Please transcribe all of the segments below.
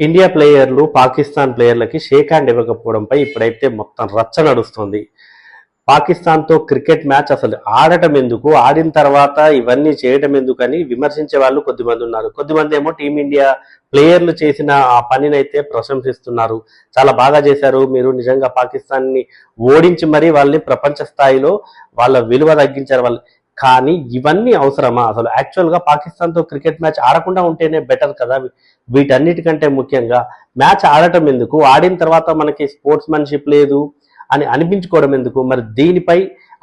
India ప్లేయర్లు పాకిస్తాన్ ప్లేయర్లకి shake hand ఇవ్వకపోవడంపై ఇప్పుడైతే మొత్తం రచ్చ నడుస్తుంది. పాకిస్తాన్తో క్రికెట్ మ్యాచ్ అసలు ఆడటం ఎందుకు? ఆడిన తర్వాత ఇవన్నీ చేయడం ఎందుకని విమర్శించే వాళ్ళు కొద్దిమంది ఉన్నారు. కొద్దిమంది ఏమో టీమిండియా ప్లేయర్లు చేసిన ఆ పనినైతే ప్రశంసిస్తున్నారు. చాలా బాగా చేశారు. మీరు నిజంగా పాకిస్తాన్ని ఓడించి మరీ వాళ్ళని ప్రపంచ స్థాయిలో వాళ్ళ విలువ తగ్గించారు. వాళ్ళు కానీ ఇవన్నీ అవసరమా? అసలు యాక్చువల్గా పాకిస్తాన్తో క్రికెట్ మ్యాచ్ ఆడకుండా ఉంటేనే బెటర్ కదా? వీటన్నిటికంటే ముఖ్యంగా మ్యాచ్ ఆడటం ఎందుకు? ఆడిన తర్వాత మనకి స్పోర్ట్స్ మెన్షిప్ లేదు అని అనిపించుకోవడం ఎందుకు? మరి దీనిపై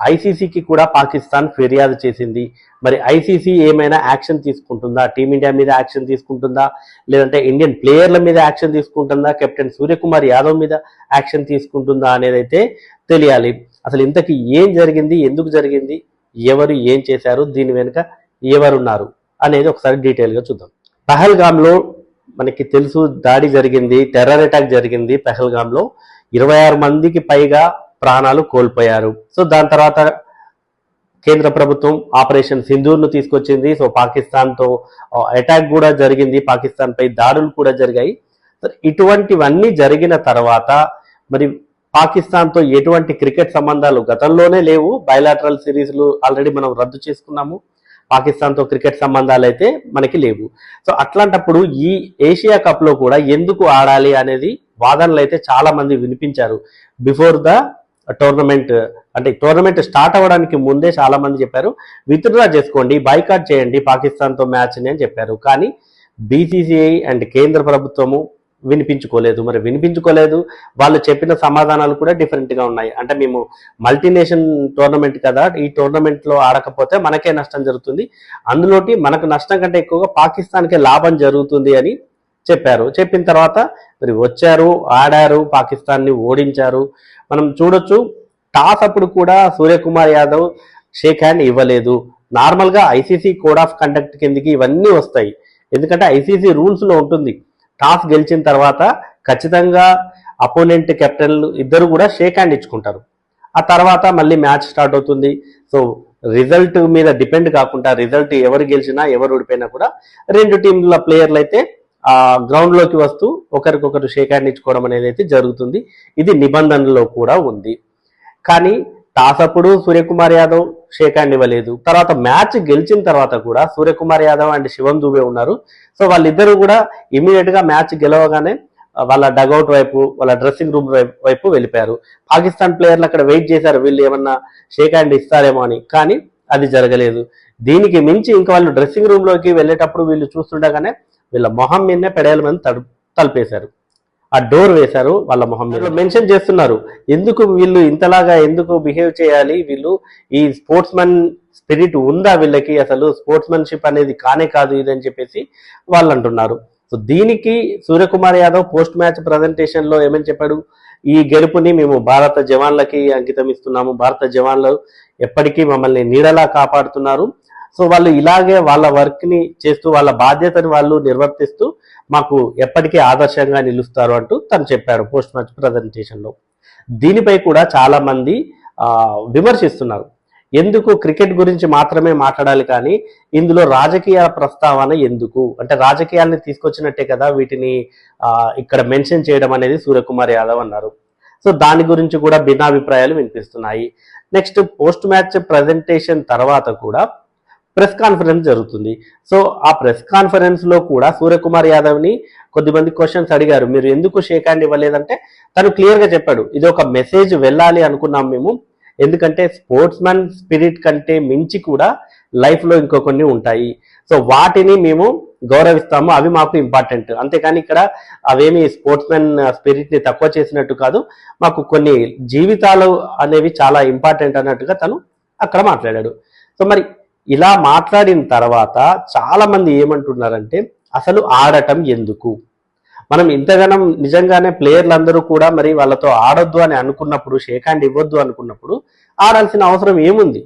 ఐసీసీకి కూడా పాకిస్తాన్ ఫిర్యాదు చేసింది. మరి ఐసీసీ ఏమైనా యాక్షన్ తీసుకుంటుందా? టీమిండియా మీద యాక్షన్ తీసుకుంటుందా? లేదంటే ఇండియన్ ప్లేయర్ల మీద యాక్షన్ తీసుకుంటుందా? కెప్టెన్ సూర్యకుమార్ యాదవ్ మీద యాక్షన్ తీసుకుంటుందా అనేది అయితే తెలియాలి. అసలు ఇంతకీ ఏం జరిగింది? ఎందుకు జరిగింది? ఎవరు ఏం చేశారు దీని వెనుక ఎవరున్నారు అనేది ఒకసారి డీటెయిల్గా చూద్దాం. పహల్గామ్లో మనకి తెలుసు దాడి జరిగింది టెర్రర్ అటాక్ జరిగింది పహల్గామ్లో. ఇరవై ఆరు మందికి పైగా ప్రాణాలు కోల్పోయారు. సో దాని తర్వాత కేంద్ర ప్రభుత్వం ఆపరేషన్ సింధూర్ను తీసుకొచ్చింది. సో పాకిస్తాన్తో అటాక్ కూడా జరిగింది. పాకిస్తాన్పై దాడులు కూడా జరిగాయి. ఇటువంటివన్నీ జరిగిన తర్వాత మరి పాకిస్తాన్తో ఎటువంటి క్రికెట్ సంబంధాలు గతంలోనే లేవు. బయలాటరల్ సిరీస్లు ఆల్రెడీ మనం రద్దు చేసుకున్నాము. పాకిస్తాన్తో క్రికెట్ సంబంధాలు అయితే మనకి లేవు. సో అట్లాంటప్పుడు ఈ ఏషియా కప్లో కూడా ఎందుకు ఆడాలి అనేది వాదనలు అయితే చాలా మంది వినిపించారు. బిఫోర్ ద టోర్నమెంట్ అంటే టోర్నమెంట్ స్టార్ట్ అవ్వడానికి ముందే చాలా మంది చెప్పారు విత్డ్రా చేసుకోండి బైకాట్ చేయండి పాకిస్తాన్తో మ్యాచ్ని అని చెప్పారు. కానీ బీసీసీఐ అండ్ కేంద్ర ప్రభుత్వము వినిపించుకోలేదు. మరి వినిపించుకోలేదు వాళ్ళు చెప్పిన సమాధానాలు కూడా డిఫరెంట్గా ఉన్నాయి. అంటే మేము మల్టీనేషన్ టోర్నమెంట్ కదా ఈ టోర్నమెంట్లో ఆడకపోతే మనకే నష్టం జరుగుతుంది. అందులోటి మనకు నష్టం కంటే ఎక్కువగా పాకిస్తాన్కే లాభం జరుగుతుంది అని చెప్పారు. చెప్పిన తర్వాత మరి వచ్చారు ఆడారు పాకిస్తాన్ని ఓడించారు. మనం చూడొచ్చు టాస్ అప్పుడు కూడా సూర్యకుమార్ యాదవ్ షేక్ హ్యాండ్ ఇవ్వలేదు. నార్మల్గా ఐసీసీ కోడ్ ఆఫ్ కండక్ట్ కిందికి ఇవన్నీ వస్తాయి. ఎందుకంటే ఐసీసీ రూల్స్లో ఉంటుంది. టాస్ గెలిచిన తర్వాత ఖచ్చితంగా అపోనెంట్ కెప్టెన్లు ఇద్దరు కూడా షేక్ హ్యాండ్ ఇచ్చుకుంటారు. ఆ తర్వాత మళ్ళీ మ్యాచ్ స్టార్ట్ అవుతుంది. సో రిజల్ట్ మీద డిపెండ్ కాకుండా రిజల్ట్ ఎవరు గెలిచినా ఎవరు ఓడిపోయినా కూడా రెండు టీంల ప్లేయర్లు అయితే ఆ గ్రౌండ్లోకి వస్తూ ఒకరికొకరు షేక్ హ్యాండ్ ఇచ్చుకోవడం అనేది అయితే జరుగుతుంది. ఇది నిబంధనలో కూడా ఉంది. కానీ టాస్ అప్పుడు సూర్యకుమార్ యాదవ్ షేక్ హ్యాండ్ ఇవ్వలేదు తర్వాత మ్యాచ్ గెలిచిన తర్వాత కూడా సూర్యకుమార్ యాదవ్ అండ్ శివం దూబే ఉన్నారు. సో వాళ్ళిద్దరూ కూడా ఇమీడియట్గా మ్యాచ్ గెలవగానే వాళ్ళ డగౌట్ వైపు వాళ్ళ డ్రెస్సింగ్ రూమ్ వైపు వెళ్ళిపోయారు. పాకిస్తాన్ ప్లేయర్లు అక్కడ వెయిట్ చేశారు వీళ్ళు ఏమన్నా షేక్ హ్యాండ్ ఇస్తారేమో అని. కానీ అది జరగలేదు. దీనికి మించి ఇంకా వాళ్ళు డ్రెస్సింగ్ రూమ్లోకి వెళ్ళేటప్పుడు వీళ్ళు చూస్తుండగానే వీళ్ళ మొహం మీదనే పెడేల మంది తడు తలిపేశారు. ఆ డోర్ వేశారు వాళ్ళ మొహం మీద. మెన్షన్ చేస్తున్నారు. ఎందుకు వీళ్ళు ఇంతలాగా ఎందుకు బిహేవ్ చేయాలి? వీళ్ళు ఈ స్పోర్ట్స్ మన్ స్పిరిట్ ఉందా వీళ్ళకి? అసలు స్పోర్ట్స్ మన్షిప్ అనేది కానే కాదు ఇది అని చెప్పేసి వాళ్ళు అంటున్నారు. సో దీనికి సూర్యకుమార్ యాదవ్ పోస్ట్ మ్యాచ్ ప్రజెంటేషన్లో ఏమని చెప్పాడు? ఈ గెలుపుని మేము భారత జవాన్లకి అంకితం ఇస్తున్నాము. భారత జవాన్లు ఎప్పటికీ మమ్మల్ని నీడలా కాపాడుతున్నారు. సో వాళ్ళు ఇలాగే వాళ్ళ వర్క్ని చేస్తూ వాళ్ళ బాధ్యతని వాళ్ళు నిర్వర్తిస్తూ మాకు ఎప్పటికీ ఆదర్శంగా నిలుస్తారు అంటూ తను చెప్పాడు పోస్ట్ మ్యాచ్ ప్రజెంటేషన్లో దీనిపై కూడా చాలామంది విమర్శిస్తున్నారు. ఎందుకు క్రికెట్ గురించి మాత్రమే మాట్లాడాలి కానీ ఇందులో రాజకీయ ప్రస్తావన ఎందుకు? అంటే రాజకీయాల్ని తీసుకొచ్చినట్టే కదా వీటిని ఇక్కడ మెన్షన్ చేయడం అనేది సూర్యకుమార్ యాదవ్ అన్నారు. సో దాని గురించి కూడా భిన్నాభిప్రాయాలు వినిపిస్తున్నాయి. నెక్స్ట్ పోస్ట్ మ్యాచ్ ప్రజెంటేషన్ తర్వాత కూడా ప్రెస్ కాన్ఫరెన్స్ జరుగుతుంది. సో ఆ ప్రెస్ కాన్ఫరెన్స్లో కూడా సూర్యకుమార్ యాదవ్ని కొద్దిమంది క్వశ్చన్స్ అడిగారు. మీరు ఎందుకు షేక్ హ్యాండ్ ఇవ్వలేదంటే తను క్లియర్గా చెప్పాడు. ఇది ఒక మెసేజ్ వెళ్ళాలి అనుకున్నాం మేము. ఎందుకంటే స్పోర్ట్స్ మ్యాన్ స్పిరిట్ కంటే మించి కూడా లైఫ్లో ఇంకో కొన్ని ఉంటాయి. సో వాటిని మేము గౌరవిస్తాము. అవి మాకు ఇంపార్టెంట్. అంతేకాని ఇక్కడ అవేమి స్పోర్ట్స్ మ్యాన్ స్పిరిట్ని తక్కువ చేసినట్టు కాదు. మాకు కొన్ని జీవితాలు అనేవి చాలా ఇంపార్టెంట్ అన్నట్టుగా తను అక్కడ మాట్లాడాడు. సో మరి ఇలా మాట్లాడిన తర్వాత చాలా మంది ఏమంటున్నారంటే అసలు ఆడటం ఎందుకు? మనం ఇంతగానం నిజంగానే ప్లేయర్లు అందరూ కూడా మరి వాళ్ళతో ఆడొద్దు అని అనుకున్నప్పుడు షేక్ హ్యాండ్ ఇవ్వద్దు అనుకున్నప్పుడు ఆడాల్సిన అవసరం ఏముంది?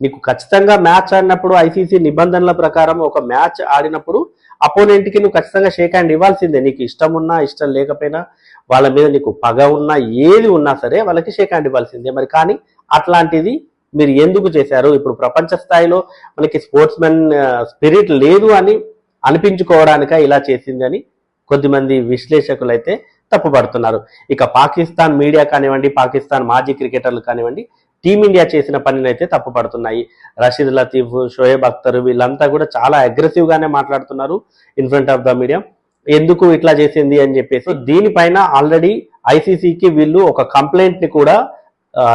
నీకు ఖచ్చితంగా మ్యాచ్ ఆడినప్పుడు ఐసీసీ నిబంధనల ప్రకారం ఒక మ్యాచ్ ఆడినప్పుడు అపోనెంట్కి నువ్వు ఖచ్చితంగా షేక్ హ్యాండ్ ఇవ్వాల్సిందే. నీకు ఇష్టం ఉన్నా ఇష్టం లేకపోయినా వాళ్ళ మీద నీకు పగ ఉన్నా ఏది ఉన్నా సరే వాళ్ళకి షేక్ హ్యాండ్ ఇవ్వాల్సిందే. మరి కానీ అట్లాంటిది మీరు ఎందుకు చేశారు? ఇప్పుడు ప్రపంచ స్థాయిలో మనకి స్పోర్ట్స్ మెన్ స్పిరిట్ లేదు అని అనిపించుకోవడానిక ఇలా చేసిందని కొద్దిమంది విశ్లేషకులు అయితే తప్పుపడుతున్నారు. ఇక పాకిస్తాన్ మీడియా కానివ్వండి పాకిస్తాన్ మాజీ క్రికెటర్లు కానివ్వండి టీమిండియా చేసిన పనిని అయితే తప్పుపడుతున్నాయి. రషీద్ లతీఫ్ షోయబ్ అఖ్తర్ వీళ్ళంతా కూడా చాలా అగ్రెసివ్గానే మాట్లాడుతున్నారు in front of the media. ఎందుకు ఇట్లా చేసింది అని చెప్పేసి దీనిపైన ఆల్రెడీ ఐసీసీకి వీళ్ళు ఒక కంప్లైంట్ని కూడా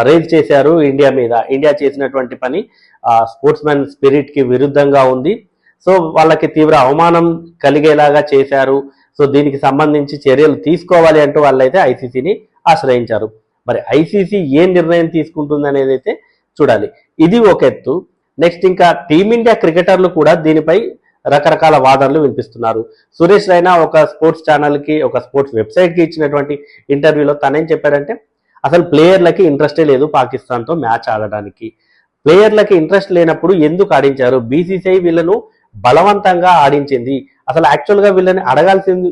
రేజ్ చేశారు ఇండియా మీద. ఇండియా చేసినటువంటి పని స్పోర్ట్స్ మ్యాన్ స్పిరిట్కి విరుద్ధంగా ఉంది. సో వాళ్ళకి తీవ్ర అవమానం కలిగేలాగా చేశారు. సో దీనికి సంబంధించి చర్యలు తీసుకోవాలి అంటూ వాళ్ళైతే ఐసీసీని ఆశ్రయించారు. మరి ఐసీసీ ఏ నిర్ణయం తీసుకుంటుంది అనేది అయితే చూడాలి. ఇది ఒక ఎత్తు. నెక్స్ట్ ఇంకా టీమిండియా క్రికెటర్లు కూడా దీనిపై రకరకాల వాదనలు వినిపిస్తున్నారు. సురేష్ రైనా ఒక స్పోర్ట్స్ ఛానల్కి ఒక స్పోర్ట్స్ వెబ్సైట్కి ఇచ్చినటువంటి ఇంటర్వ్యూలో తనేం చెప్పాడంటే అసలు ప్లేయర్లకి ఇంట్రెస్టే లేదు పాకిస్తాన్తో మ్యాచ్ ఆడడానికి. ప్లేయర్లకి ఇంట్రెస్ట్ లేనప్పుడు ఎందుకు ఆడించారు? బీసీసీఐ వీళ్ళను బలవంతంగా ఆడించింది. అసలు యాక్చువల్గా వీళ్ళని అడగాల్సింది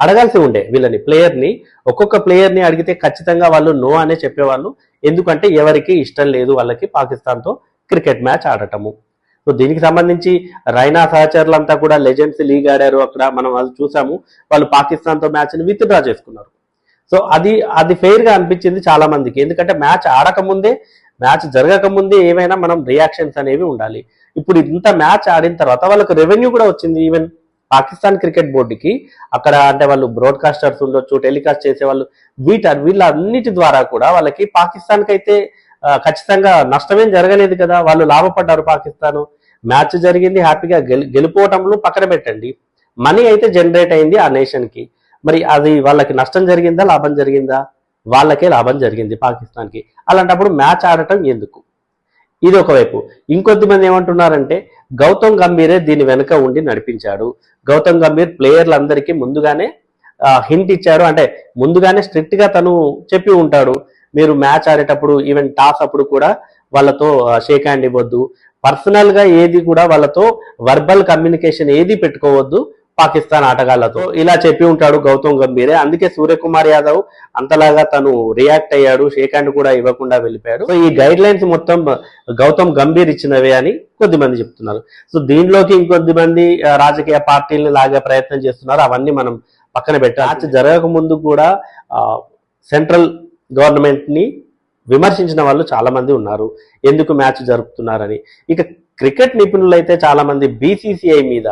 అడగాల్సి ఉండే వీళ్ళని ప్లేయర్ని. ఒక్కొక్క ప్లేయర్ని అడిగితే ఖచ్చితంగా వాళ్ళు నో అనే చెప్పేవాళ్ళు. ఎందుకంటే ఎవరికి ఇష్టం లేదు వాళ్ళకి పాకిస్తాన్తో క్రికెట్ మ్యాచ్ ఆడటము. సో దీనికి సంబంధించి రైనా సహచరులంతా కూడా లెజెండ్స్ లీగ్ ఆడారు అక్కడ. మనం వాళ్ళు చూసాము. వాళ్ళు పాకిస్తాన్తో మ్యాచ్ని విత్డ్రా చేసుకున్నారు. సో అది అది ఫెయిర్గా అనిపించింది చాలా మందికి ఎందుకంటే మ్యాచ్ ఆడకముందే మ్యాచ్ జరగకముందే ఏమైనా మనం రియాక్షన్స్ అనేవి ఉండాలి. ఇప్పుడు ఇంత మ్యాచ్ ఆడిన తర్వాత వాళ్ళకి రెవెన్యూ కూడా వచ్చింది. ఈవెన్ పాకిస్తాన్ క్రికెట్ బోర్డుకి అక్కడ అంటే వాళ్ళు బ్రాడ్కాస్టర్స్ ఉండొచ్చు టెలికాస్ట్ చేసే వాళ్ళు వీట వీళ్ళన్నిటి ద్వారా కూడా వాళ్ళకి పాకిస్తాన్కి అయితే ఖచ్చితంగా నష్టమేం జరగలేదు కదా. వాళ్ళు లాభపడ్డారు పాకిస్తాన్. మ్యాచ్ జరిగింది హ్యాపీగా గెలి గెలిపోవటంలో పక్కన పెట్టండి. మనీ అయితే జనరేట్ అయింది ఆ నేషన్కి మరి అది వాళ్ళకి నష్టం జరిగిందా లాభం జరిగిందా? వాళ్ళకే లాభం జరిగింది పాకిస్తాన్కి. అలాంటప్పుడు మ్యాచ్ ఆడటం ఎందుకు? ఇది ఒకవైపు. ఇంకొద్ది మంది ఏమంటున్నారంటే గౌతమ్ గంభీరే దీని వెనుక ఉండి నడిపించాడు. గౌతమ్ గంభీర్ ప్లేయర్లందరికీ ముందుగానే హింట్ ఇచ్చారు. అంటే ముందుగానే స్ట్రిక్ట్గా తను చెప్పి ఉంటాడు. మీరు మ్యాచ్ ఆడేటప్పుడు ఈవెన్ టాస్ అప్పుడు కూడా వాళ్ళతో షేక్ హ్యాండ్ ఇవ్వద్దు. పర్సనల్గా ఏది కూడా వాళ్ళతో వర్బల్ కమ్యూనికేషన్ ఏది పెట్టుకోవద్దు. పాకిస్తాన్ ఆటగాళ్ళతో. ఇలా చెప్పి ఉంటాడు గౌతమ్ గంభీరే. అందుకే సూర్యకుమార్ యాదవ్ అంతలాగా తను రియాక్ట్ అయ్యాడు. షేక్ హ్యాండ్ కూడా ఇవ్వకుండా వెళ్ళిపోయాడు. సో ఈ గైడ్ లైన్స్ మొత్తం గౌతమ్ గంభీర్ ఇచ్చినవే అని కొద్ది మంది చెప్తున్నారు. సో దీనిలోకి ఇంకొద్ది మంది రాజకీయ పార్టీలను లాగే ప్రయత్నం చేస్తున్నారు. అవన్నీ మనం పక్కన పెట్టాలి. మ్యాచ్ జరగక ముందు కూడా సెంట్రల్ గవర్నమెంట్ని విమర్శించిన వాళ్ళు చాలా మంది ఉన్నారు. ఎందుకు మ్యాచ్ జరుపుతున్నారని. ఇక క్రికెట్ నిపుణులు అయితే చాలా మంది బీసీసీఐ మీద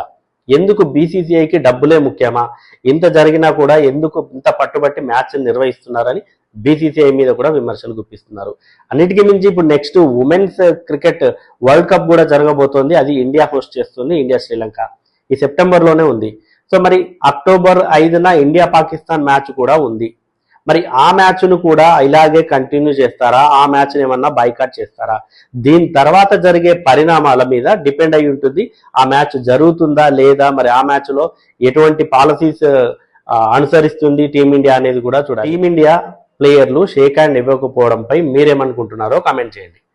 ఎందుకు బీసీసీఐకి డబ్బులే ముఖ్యమా? ఇంత జరిగినా కూడా ఎందుకు ఇంత పట్టుబట్టి మ్యాచ్ నిర్వహిస్తున్నారని బీసీసీఐ మీద కూడా విమర్శలు గుప్పిస్తున్నారు. అన్నిటికీ మించి ఇప్పుడు next women's cricket world cup కూడా జరగబోతోంది. అది ఇండియా హోస్ట్ చేస్తుంది ఇండియా శ్రీలంక. ఈ సెప్టెంబర్లోనే ఉంది. సో మరి అక్టోబర్ ఐదున ఇండియా పాకిస్తాన్ మ్యాచ్ కూడా ఉంది. మరి ఆ మ్యాచ్ను కూడా ఇలాగే కంటిన్యూ చేస్తారా? ఆ మ్యాచ్ ఏమన్నా బైకాట్ చేస్తారా? దీని తర్వాత జరిగే పరిణామాల మీద డిపెండ్ అయి ఉంటుంది. ఆ మ్యాచ్ జరుగుతుందా లేదా? మరి ఆ మ్యాచ్లో ఎటువంటి పాలసీస్ అనుసరిస్తుంది టీమిండియా అనేది కూడా చూడాలి. టీమిండియా ప్లేయర్లు షేక్ హ్యాండ్ ఇవ్వకపోవడంపై మీరేమనుకుంటున్నారో కామెంట్ చేయండి.